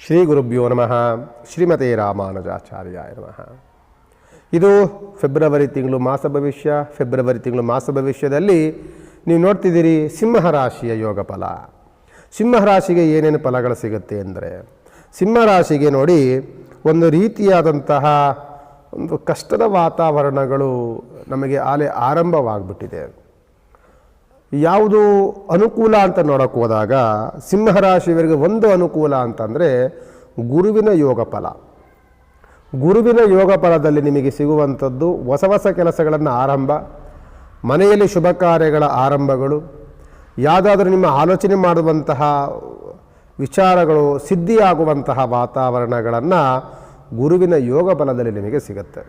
ಶ್ರೀ ಗುರುಭ್ಯೋ ನಮಃ ಶ್ರೀಮತಿ ರಾಮಾನುಜಾಚಾರ್ಯಾಯ ನಮಃ ಇದು ಫೆಬ್ರವರಿ ತಿಂಗಳು ಮಾಸ ಭವಿಷ್ಯ ಫೆಬ್ರವರಿ ತಿಂಗಳು ಮಾಸ ಭವಿಷ್ಯದಲ್ಲಿ ನೀವು ನೋಡ್ತಿದ್ದೀರಿ ಸಿಂಹರಾಶಿಯ ಯೋಗ ಫಲ ಸಿಂಹರಾಶಿಗೆ ಏನೇನು ಫಲಗಳು ಸಿಗುತ್ತೆ ಅಂದರೆ, ಸಿಂಹರಾಶಿಗೆ ನೋಡಿ ಒಂದು ರೀತಿಯಾದಂತಹ ಒಂದು ಕಷ್ಟದ ವಾತಾವರಣಗಳು ನಮಗೆ ಆಲೆ ಆರಂಭವಾಗಿಬಿಟ್ಟಿದೆ. ಯಾವುದು ಅನುಕೂಲ ಅಂತ ನೋಡೋಕ್ಕೆ ಹೋದಾಗ ಸಿಂಹರಾಶಿಯವರಿಗೆ ಒಂದು ಅನುಕೂಲ ಅಂತಂದರೆ ಗುರುವಿನ ಯೋಗ ಫಲ. ಗುರುವಿನ ಯೋಗ ಫಲದಲ್ಲಿ ನಿಮಗೆ ಸಿಗುವಂಥದ್ದು ಹೊಸ ಹೊಸ ಕೆಲಸಗಳನ್ನು ಆರಂಭ, ಮನೆಯಲ್ಲಿ ಶುಭ ಕಾರ್ಯಗಳ ಆರಂಭಗಳು, ಯಾವುದಾದ್ರೂ ನಿಮ್ಮ ಆಲೋಚನೆ ಮಾಡುವಂತಹ ವಿಚಾರಗಳು, ಸಿದ್ಧಿಯಾಗುವಂತಹ ವಾತಾವರಣಗಳನ್ನು ಗುರುವಿನ ಯೋಗ ಫಲದಲ್ಲಿ ನಿಮಗೆ ಸಿಗುತ್ತೆ.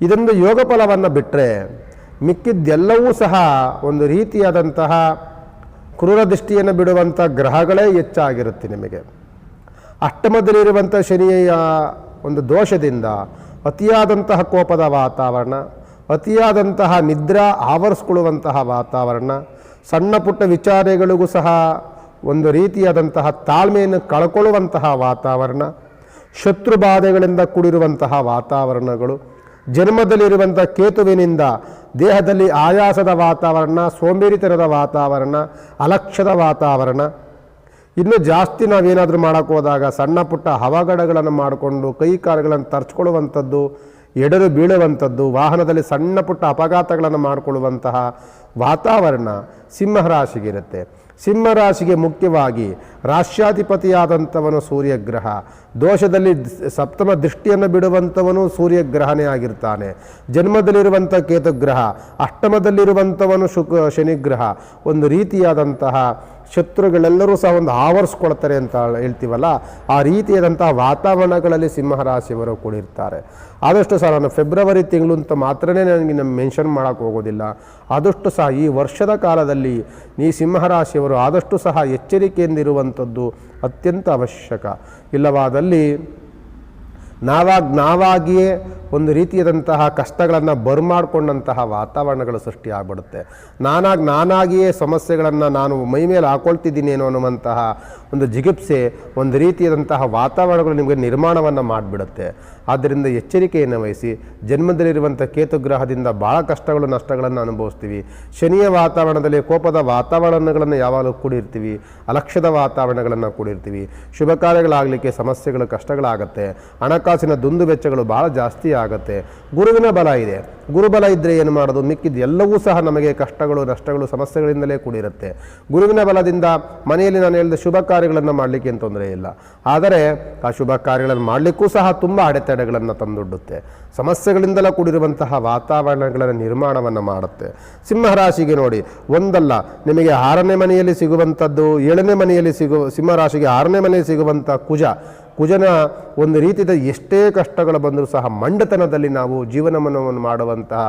ಇದೊಂದು ಯೋಗ ಫಲವನ್ನು ಬಿಟ್ಟರೆ ಮಿಕ್ಕಿದ್ದೆಲ್ಲವೂ ಸಹ ಒಂದು ರೀತಿಯಾದಂತಹ ಕ್ರೂರ ದೃಷ್ಟಿಯನ್ನು ಬಿಡುವಂಥ ಗ್ರಹಗಳೇ ಹೆಚ್ಚಾಗಿರುತ್ತೆ ನಿಮಗೆ. ಅಷ್ಟಮದಲ್ಲಿರುವಂಥ ಶನಿಯ ಒಂದು ದೋಷದಿಂದ ಅತಿಯಾದಂತಹ ಕೋಪದ ವಾತಾವರಣ, ಅತಿಯಾದಂತಹ ನಿದ್ರಾ ಆವರಿಸ್ಕೊಳ್ಳುವಂತಹ ವಾತಾವರಣ, ಸಣ್ಣ ಪುಟ್ಟ ವಿಚಾರಗಳಿಗೂ ಸಹ ಒಂದು ರೀತಿಯಾದಂತಹ ತಾಳ್ಮೆಯನ್ನು ಕಳ್ಕೊಳ್ಳುವಂತಹ ವಾತಾವರಣ, ಶತ್ರು ಬಾಧೆಗಳಿಂದ ಕೂಡಿರುವಂತಹ ವಾತಾವರಣಗಳು, ಜನ್ಮದಲ್ಲಿರುವಂಥ ಕೇತುವಿನಿಂದ ದೇಹದಲ್ಲಿ ಆಯಾಸದ ವಾತಾವರಣ, ಸೋಂಬೇರಿತನದ ವಾತಾವರಣ, ಅಲಕ್ಷ್ಯದ ವಾತಾವರಣ. ಇನ್ನು ಜಾಸ್ತಿ ನಾವೇನಾದರೂ ಮಾಡೋಕ್ಕೆ ಹೋದಾಗ ಸಣ್ಣ ಪುಟ್ಟ ಹವಾಗಡಗಳನ್ನು ಮಾಡಿಕೊಂಡು ಕೈ ಕಾಲುಗಳನ್ನು ತರ್ಚ್ಕೊಳ್ಳುವಂಥದ್ದು, ಎಡರು ಬೀಳುವಂಥದ್ದು, ವಾಹನದಲ್ಲಿ ಸಣ್ಣ ಪುಟ್ಟ ಅಪಘಾತಗಳನ್ನು ಮಾಡಿಕೊಳ್ಳುವಂತಹ ವಾತಾವರಣ ಸಿಂಹರಾಶಿಗಿರುತ್ತೆ ಸಿಂಹರಾಶಿಗೆ ಮುಖ್ಯವಾಗಿ ರಾಷ್ಟ್ರಾಧಿಪತಿಯಾದಂಥವನು ಸೂರ್ಯಗ್ರಹ. ದೋಷದಲ್ಲಿ ಸಪ್ತಮ ದೃಷ್ಟಿಯನ್ನು ಬಿಡುವಂಥವನು ಸೂರ್ಯಗ್ರಹನೇ ಆಗಿರ್ತಾನೆ. ಜನ್ಮದಲ್ಲಿರುವಂಥ ಕೇತುಗ್ರಹ, ಅಷ್ಟಮದಲ್ಲಿರುವಂಥವನು ಶುಕ್, ಶನಿಗ್ರಹ, ಒಂದು ರೀತಿಯಾದಂತಹ ಶತ್ರುಗಳೆಲ್ಲರೂ ಸಹ ಒಂದು ಆವರಿಸ್ಕೊಳ್ತಾರೆ ಅಂತ ಹೇಳ್ತೀವಲ್ಲ, ಆ ರೀತಿಯಾದಂಥ ವಾತಾವರಣಗಳಲ್ಲಿ ಸಿಂಹರಾಶಿಯವರು ಕೂಡಿರ್ತಾರೆ ಆದಷ್ಟು ಸಹ ನಾನು ಫೆಬ್ರವರಿ ತಿಂಗಳು ಅಂತ ಮಾತ್ರನೇ ನನಗೆ ನಮ್ಮ ಮೆನ್ಷನ್ ಮಾಡೋಕ್ಕೆ ಹೋಗೋದಿಲ್ಲ. ಆದಷ್ಟು ಸಹ ಈ ವರ್ಷದ ಕಾಲದಲ್ಲಿ ಈ ಸಿಂಹರಾಶಿಯವರು ಆದಷ್ಟು ಸಹ ಎಚ್ಚರಿಕೆಯಿಂದಿರುವಂಥದ್ದು ಅತ್ಯಂತ ಅವಶ್ಯಕ. ಇಲ್ಲವಾದಲ್ಲಿ ನಾವಾಗ ನಾವಾಗಿಯೇ ಒಂದು ರೀತಿಯಾದಂತಹ ಕಷ್ಟಗಳನ್ನು ಬರ್ಮಾಡ್ಕೊಂಡಂತಹ ವಾತಾವರಣಗಳು ಸೃಷ್ಟಿಯಾಗ್ಬಿಡುತ್ತೆ ನಾನಾಗಿ ನಾನಾಗಿಯೇ ಸಮಸ್ಯೆಗಳನ್ನು ನಾನು ಮೈ ಮೇಲೆ ಹಾಕೊಳ್ತಿದ್ದೀನೇನೋ ಅನ್ನುವಂತಹ ಒಂದು ಜಿಗುಪ್ಸೆ, ಒಂದು ರೀತಿಯಾದಂತಹ ವಾತಾವರಣಗಳು ನಿಮಗೆ ನಿರ್ಮಾಣವನ್ನು ಮಾಡಿಬಿಡುತ್ತೆ. ಆದ್ದರಿಂದ ಎಚ್ಚರಿಕೆಯನ್ನು ವಹಿಸಿ ಜನ್ಮದಲ್ಲಿರುವಂಥ ಕೇತುಗ್ರಹದಿಂದ ಭಾಳ ಕಷ್ಟಗಳು, ನಷ್ಟಗಳನ್ನು ಅನುಭವಿಸ್ತೀವಿ. ಶನಿಯ ವಾತಾವರಣದಲ್ಲಿ ಕೋಪದ ವಾತಾವರಣಗಳನ್ನು ಯಾವಾಗಲೂ ಕೂಡಿರ್ತೀವಿ. ಅಲಕ್ಷ್ಯದ ವಾತಾವರಣಗಳನ್ನು ಕೂಡಿರ್ತೀವಿ. ಶುಭ ಕಾರ್ಯಗಳಾಗಲಿಕ್ಕೆ ಸಮಸ್ಯೆಗಳು, ಕಷ್ಟಗಳಾಗುತ್ತೆ. ಹಣಕಾಸಿನ ದುಂದು ವೆಚ್ಚಗಳು ಭಾಳ ಜಾಸ್ತಿ ಆಗುತ್ತೆ. ಗುರುವಿನ ಬಲ ಇದೆ. ಗುರುಬಲ ಇದ್ದರೆ ಏನು ಮಾಡೋದು? ಮಿಕ್ಕಿದ್ದು ಎಲ್ಲವೂ ಸಹ ನಮಗೆ ಕಷ್ಟಗಳು, ನಷ್ಟಗಳು, ಸಮಸ್ಯೆಗಳಿಂದಲೇ ಕೂಡಿರುತ್ತೆ. ಗುರುವಿನ ಬಲದಿಂದ ಮನೆಯಲ್ಲಿ ನಾನು ಹೇಳಿದ ಶುಭ ಕಾರ್ಯಗಳನ್ನು ಮಾಡಲಿಕ್ಕೆ ಏನು ತೊಂದರೆ ಇಲ್ಲ. ಆದರೆ ಆ ಶುಭ ಕಾರ್ಯಗಳನ್ನು ಮಾಡಲಿಕ್ಕೂ ಸಹ ತುಂಬ ಅಡೆತಡೆಗಳನ್ನು ತಂದೊಡ್ಡುತ್ತೆ. ಸಮಸ್ಯೆಗಳಿಂದಲೇ ಕೂಡಿರುವಂತಹ ವಾತಾವರಣಗಳ ನಿರ್ಮಾಣವನ್ನು ಮಾಡುತ್ತೆ. ಸಿಂಹರಾಶಿಗೆ ನೋಡಿ, ಒಂದಲ್ಲ, ನಿಮಗೆ ಆರನೇ ಮನೆಯಲ್ಲಿ ಸಿಗುವಂಥದ್ದು, ಏಳನೇ ಮನೆಯಲ್ಲಿ ಸಿಗುವ ಸಿಂಹರಾಶಿಗೆ ಆರನೇ ಮನೆಯಲ್ಲಿ ಸಿಗುವಂಥ ಕುಜ ಕುಜನ ಒಂದು ರೀತಿಯ ಎಷ್ಟೇ ಕಷ್ಟಗಳು ಬಂದರೂ ಸಹ ಮಂಡತನದಲ್ಲಿ ನಾವು ಜೀವನವನ್ನು ಮಾಡುವಂತಹ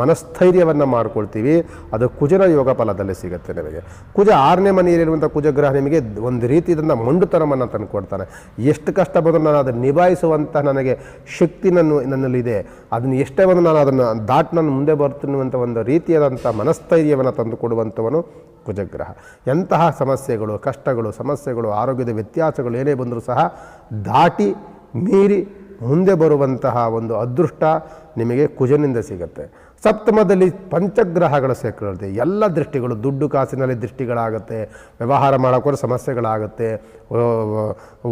ಮನಸ್ಥೈರ್ಯವನ್ನು ಮಾಡ್ಕೊಳ್ತೀವಿ. ಅದು ಕುಜನ ಯೋಗ ಫಲದಲ್ಲಿ ಸಿಗುತ್ತೆ ನಿಮಗೆ. ಕುಜ ಆರನೇ ಮನೆಯಲ್ಲಿರುವಂಥ ಕುಜಗ್ರಹ ನಿಮಗೆ ಒಂದು ರೀತಿಯಿಂದ ಮಂಡುತನವನ್ನು ತಂದುಕೊಡ್ತಾನೆ ಎಷ್ಟು ಕಷ್ಟ ಬಂದರೂ ನಾನು ಅದನ್ನು ನಿಭಾಯಿಸುವಂಥ ನನಗೆ ಶಕ್ತಿ ನನ್ನ ನನ್ನಲ್ಲಿದೆ ಅದನ್ನು ಎಷ್ಟೇ ಬಂದರೂ ನಾನು ಅದನ್ನು ದಾಟ್ ನಾನು ಮುಂದೆ ಬರ್ತೀನಿ ಅಂತ ಒಂದು ರೀತಿಯಾದಂಥ ಮನಸ್ಥೈರ್ಯವನ್ನು ತಂದುಕೊಡುವಂಥವನು ಕುಜಗ್ರಹ. ಎಂತಹ ಸಮಸ್ಯೆಗಳು, ಕಷ್ಟಗಳು, ಸಮಸ್ಯೆಗಳು, ಆರೋಗ್ಯದ ವ್ಯತ್ಯಾಸಗಳು ಏನೇ ಬಂದರೂ ಸಹ ದಾಟಿ, ಮೀರಿ ಮುಂದೆ ಬರುವಂತಹ ಒಂದು ಅದೃಷ್ಟ ನಿಮಗೆ ಕುಜನಿಂದ ಸಿಗುತ್ತೆ. ಸಪ್ತಮದಲ್ಲಿ ಪಂಚಗ್ರಹಗಳ ಸೇರ್ಕೊಳ್ಳುತ್ತೆ ಎಲ್ಲ ದೃಷ್ಟಿಗಳು, ದುಡ್ಡು ಕಾಸಿನಲ್ಲಿ ದೃಷ್ಟಿಗಳಾಗುತ್ತೆ, ವ್ಯವಹಾರ ಮಾಡೋಕ್ಕೋದ್ರೆ ಸಮಸ್ಯೆಗಳಾಗುತ್ತೆ.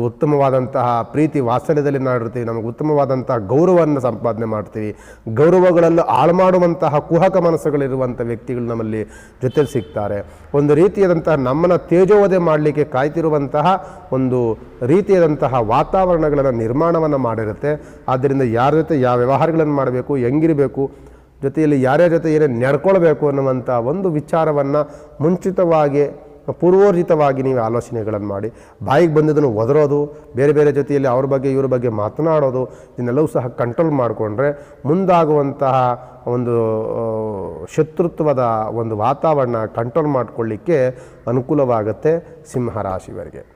ಉತ್ತಮವಾದಂತಹ ಪ್ರೀತಿ ವಾತ್ಸಲ್ಯದಲ್ಲಿ ಮಾಡಿರ್ತೀವಿ ನಮಗೆ ಉತ್ತಮವಾದಂತಹ ಗೌರವವನ್ನು ಸಂಪಾದನೆ ಮಾಡ್ತೀವಿ. ಗೌರವಗಳನ್ನು ಹಾಳು ಮಾಡುವಂತಹ ಕುಹಕ ಮನಸ್ಸುಗಳಿರುವಂಥ ವ್ಯಕ್ತಿಗಳು ನಮ್ಮಲ್ಲಿ ಜೊತೆಲಿ ಸಿಗ್ತಾರೆ. ಒಂದು ರೀತಿಯಾದಂತಹ ನಮ್ಮನ್ನು ತೇಜೋವಧೆ ಮಾಡಲಿಕ್ಕೆ ಕಾಯ್ತಿರುವಂತಹ ಒಂದು ರೀತಿಯಾದಂತಹ ವಾತಾವರಣಗಳನ್ನು ನಿರ್ಮಾಣವನ್ನು ಮಾಡಿರುತ್ತೆ. ಆದ್ದರಿಂದ ಯಾರ ಜೊತೆ, ಯಾವ ವ್ಯವಹಾರಗಳನ್ನು ಮಾಡಬೇಕು ಹೆಂಗಿರಬೇಕು, ಜೊತೆಯಲ್ಲಿ ಯಾರ್ಯಾರ ಜೊತೆ ಏನೇನು ನಡ್ಕೊಳ್ಬೇಕು ಅನ್ನುವಂಥ ಒಂದು ವಿಚಾರವನ್ನು ಮುಂಚಿತವಾಗಿ, ಪೂರ್ವೋರ್ಜಿತವಾಗಿ ನೀವು ಆಲೋಚನೆಗಳನ್ನು ಮಾಡಿ. ಬಾಯಿಗೆ ಬಂದಿದ್ದನ್ನು ಒದರೋದು, ಬೇರೆ ಬೇರೆ ಜೊತೆಯಲ್ಲಿ ಅವ್ರ ಬಗ್ಗೆ, ಇವ್ರ ಬಗ್ಗೆ ಮಾತನಾಡೋದು, ಇದನ್ನೆಲ್ಲವೂ ಸಹ ಕಂಟ್ರೋಲ್ ಮಾಡಿಕೊಂಡ್ರೆ ಮುಂದಾಗುವಂತಹ ಒಂದು ಶತ್ರುತ್ವದ ಒಂದು ವಾತಾವರಣ ಕಂಟ್ರೋಲ್ ಮಾಡಿಕೊಳ್ಳಿಕ್ಕೆ ಅನುಕೂಲವಾಗುತ್ತೆ ಸಿಂಹರಾಶಿಯವರಿಗೆ.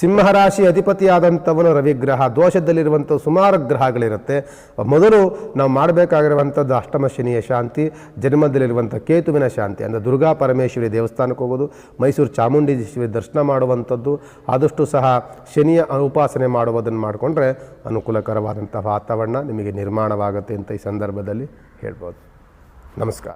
ಸಿಂಹರಾಶಿ ಅಧಿಪತಿಯಾದಂಥವನು ರವಿಗ್ರಹ. ದೋಷದಲ್ಲಿರುವಂಥ ಸುಮಾರು ಗ್ರಹಗಳಿರುತ್ತೆ. ಮೊದಲು ನಾವು ಮಾಡಬೇಕಾಗಿರುವಂಥದ್ದು ಅಷ್ಟಮ ಶನಿಯ ಶಾಂತಿ, ಜನ್ಮದಲ್ಲಿರುವಂಥ ಕೇತುವಿನ ಶಾಂತಿ. ಅಂದರೆ ದುರ್ಗಾ ಪರಮೇಶ್ವರಿ ದೇವಸ್ಥಾನಕ್ಕೆ ಹೋಗೋದು, ಮೈಸೂರು ಚಾಮುಂಡೇಶ್ವರಿ ದರ್ಶನ ಮಾಡುವಂಥದ್ದು, ಆದಷ್ಟು ಸಹ ಶನಿಯ ಉಪಾಸನೆ ಮಾಡುವುದನ್ನು ಮಾಡಿಕೊಂಡ್ರೆ ಅನುಕೂಲಕರವಾದಂಥ ವಾತಾವರಣ ನಿಮಗೆ ನಿರ್ಮಾಣವಾಗುತ್ತೆ ಅಂತ ಈ ಸಂದರ್ಭದಲ್ಲಿ ಹೇಳ್ಬೋದು. ನಮಸ್ಕಾರ.